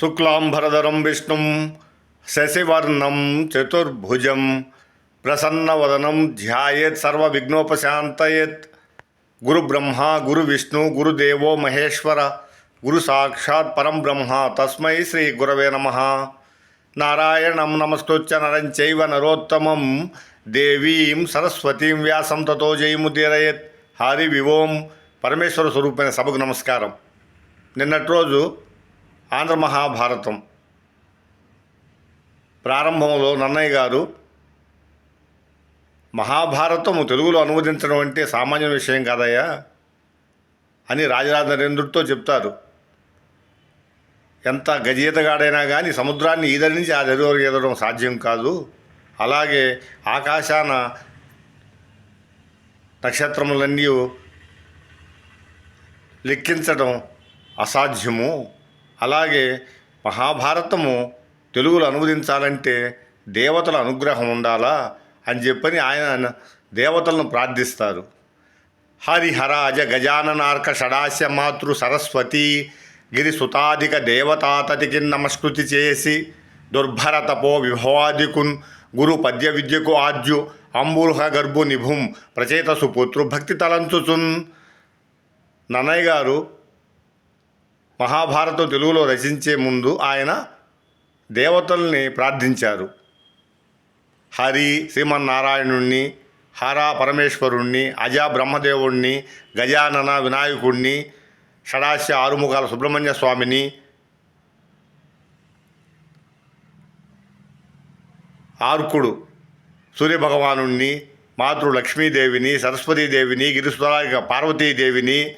శుక్లాంబరధరం విష్ణుం శశివర్ణం చతుర్భుజం ప్రసన్నవదనం ధ్యాయేత్ సర్వవిఘ్నోపశాంతయేత్. గురు బ్రహ్మ గురు విష్ణు గురుదేవో మహేశ్వర గురు సాక్షాత్ పరం బ్రహ్మ తస్మై శ్రీ గురవే నమ. నారాయణం నమస్కృత్య నరం చైవ నరోత్తమం దేవీం సరస్వతీం వ్యాసం తతో జయముదీరయత్ హరి వివోం. పరమేశ్వర స్వరూపమైన సభకు నమస్కారం. నిన్నటి రోజు ఆంధ్ర మహాభారతం. ప్రారంభంలో నన్నయ్య గారు మహాభారతము తెలుగులో అనువదించడం అంటే సామాన్య విషయం కాదయ్యా అని రాజరాజ నరేంద్రుడితో చెప్తారు. ఎంత గజీతగాడైనా కానీ సముద్రాన్ని ఈదరి నుంచి ఆ దరివరకు ఈదడం సాధ్యం కాదు. అలాగే ఆకాశాన నక్షత్రములన్నీ లెక్కించడం అసాధ్యము. అలాగే మహాభారతము తెలుగులో అనువదించాలంటే దేవతల అనుగ్రహం ఉండాలా అని చెప్పని ఆయన దేవతలను ప్రార్థిస్తారు. హరిహరాజ గజాననార్క షడాస్య మాతృ సరస్వతి గిరి సుతాధిక దేవతాతతికి నమస్కృతి చేసి దుర్భర తపో విభవాదికున్ గురు పద్య విద్యకు ఆద్యు అంబుర్హ గర్భు నిభుం ప్రచేతసు పుత్రు భక్తి తలంచుచున్. నన్నయ్య గారు మహాభారతం తెలుగులో రచించే ముందు ఆయన దేవతల్ని ప్రార్థించారు. హరి శ్రీమన్నారాయణుణ్ణి హర పరమేశ్వరుణ్ణి అజా బ్రహ్మదేవుణ్ణి గజానన వినాయకుణ్ణి షడాస్య ఆరుముఖాల సుబ్రహ్మణ్య స్వామిని ఆర్కుడు సూర్యభగవానుణ్ణి మాతృ లక్ష్మీదేవిని సరస్వతీదేవిని గిరిసుతరాగిక పార్వతీదేవిని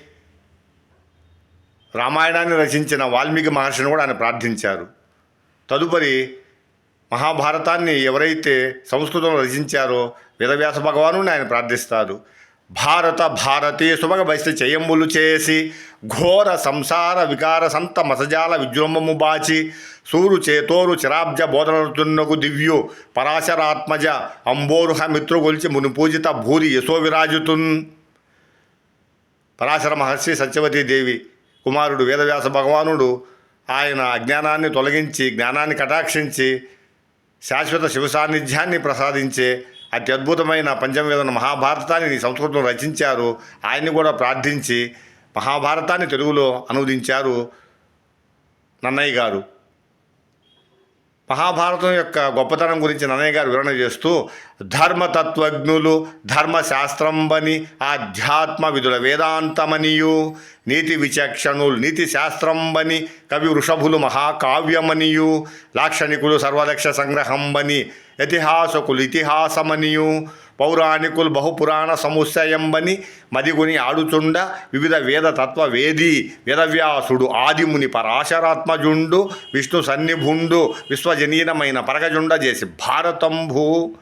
రామాయణాన్ని రచించిన వాల్మీకి మహర్షిని కూడా ఆయన ప్రార్థించారు. తదుపరి మహాభారతాన్ని ఎవరైతే సంస్కృతంలో రచించారో వేదవ్యాస భగవాను ఆయన ప్రార్థిస్తారు భారత భారతీయ సుభగ బస్తి చేయంబులు చేసి ఘోర సంసార వికార సంత మసజాల విజృంభము బాచి సూరు చేతోరు చిరాబ్జ బోధనతున్నకు దివ్యు పరాశరాత్మజ అంబోరుహ మిత్రుగొలిచి ముని పూజిత భూరి యశో విరాజుతున్ పరాశర మహర్షి సత్యవతీదేవి కుమారుడు వేదవ్యాస భగవానుడు ఆయన అజ్ఞానాన్ని తొలగించి జ్ఞానాన్ని కటాక్షించి శాశ్వత శివ సాన్నిధ్యాన్ని ప్రసాదించే అత్యద్భుతమైన పంచమవేదన మహాభారతాన్ని సంస్కృతంలో రచించారు. ఆయన్ని కూడా ప్రార్థించి మహాభారతాన్ని తెలుగులో అనువదించారు నన్నయ్య గారు. మహాభారతం యొక్క గొప్పతనం గురించి నన్నయ్య గారు వివరణ చేస్తూ ధర్మతత్వజ్ఞులు ధర్మశాస్త్రంబని ఆధ్యాత్మ విధుల వేదాంతమనియు నీతి విచక్షణులు నీతి శాస్త్రంబని కవి వృషభులు మహాకావ్యమనియు లాక్షణికులు సర్వలక్ష సంగ్రహంబని ఇతిహాసకులు ఇతిహాసమనియు పౌరాణికులు బహుపురాణ సముచ్చయంబని మదిగుని ఆడుచుండ వివిధ వేద తత్వ వేది వేదవ్యాసుడు ఆదిముని పరాశరాత్మజుండు విష్ణు సన్నిభుండు విశ్వజనీనమైన పరగజుండ చేసి భారతంభు.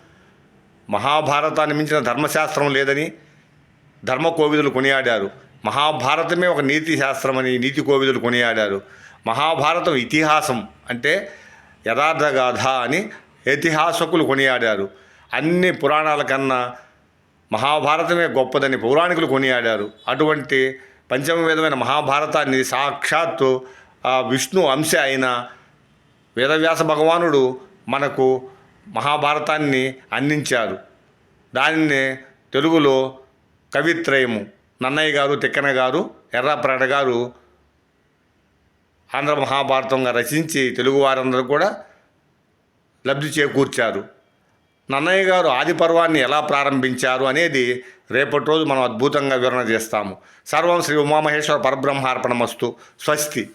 మహాభారతాన్ని మించిన ధర్మశాస్త్రం లేదని ధర్మ కోవిదులు కొనియాడారు. మహాభారతమే ఒక నీతి శాస్త్రమని నీతి కోవిదులు కొనియాడారు. మహాభారతం ఇతిహాసం అంటే యథార్థగాథ అని ఇతిహాసకులు కొనియాడారు. అన్ని పురాణాల కన్నా మహాభారతమే గొప్పదని పౌరాణికులు కొనియాడారు. అటువంటి పంచమవేదమైన మహాభారతాన్ని సాక్షాత్తు ఆ విష్ణు అంశ అయిన వేదవ్యాస భగవానుడు మనకు మహాభారతాన్ని అందించారు. దానినే తెలుగులో కవిత్రయము. నన్నయ్య గారు తిక్కన గారు ఎర్రప్రాట గారు ఆంధ్ర మహాభారతంగా రచించి తెలుగు వారందరూ కూడా లబ్ధి చేకూర్చారు. నన్నయ్య గారు ఆది పర్వాన్ని ఎలా ప్రారంభించారు అనేది రేపటి రోజు మనం అద్భుతంగా వివరణ చేస్తాము. సర్వం శ్రీ ఉమామహేశ్వర పరబ్రహ్మార్పణమస్తు. స్వస్తి.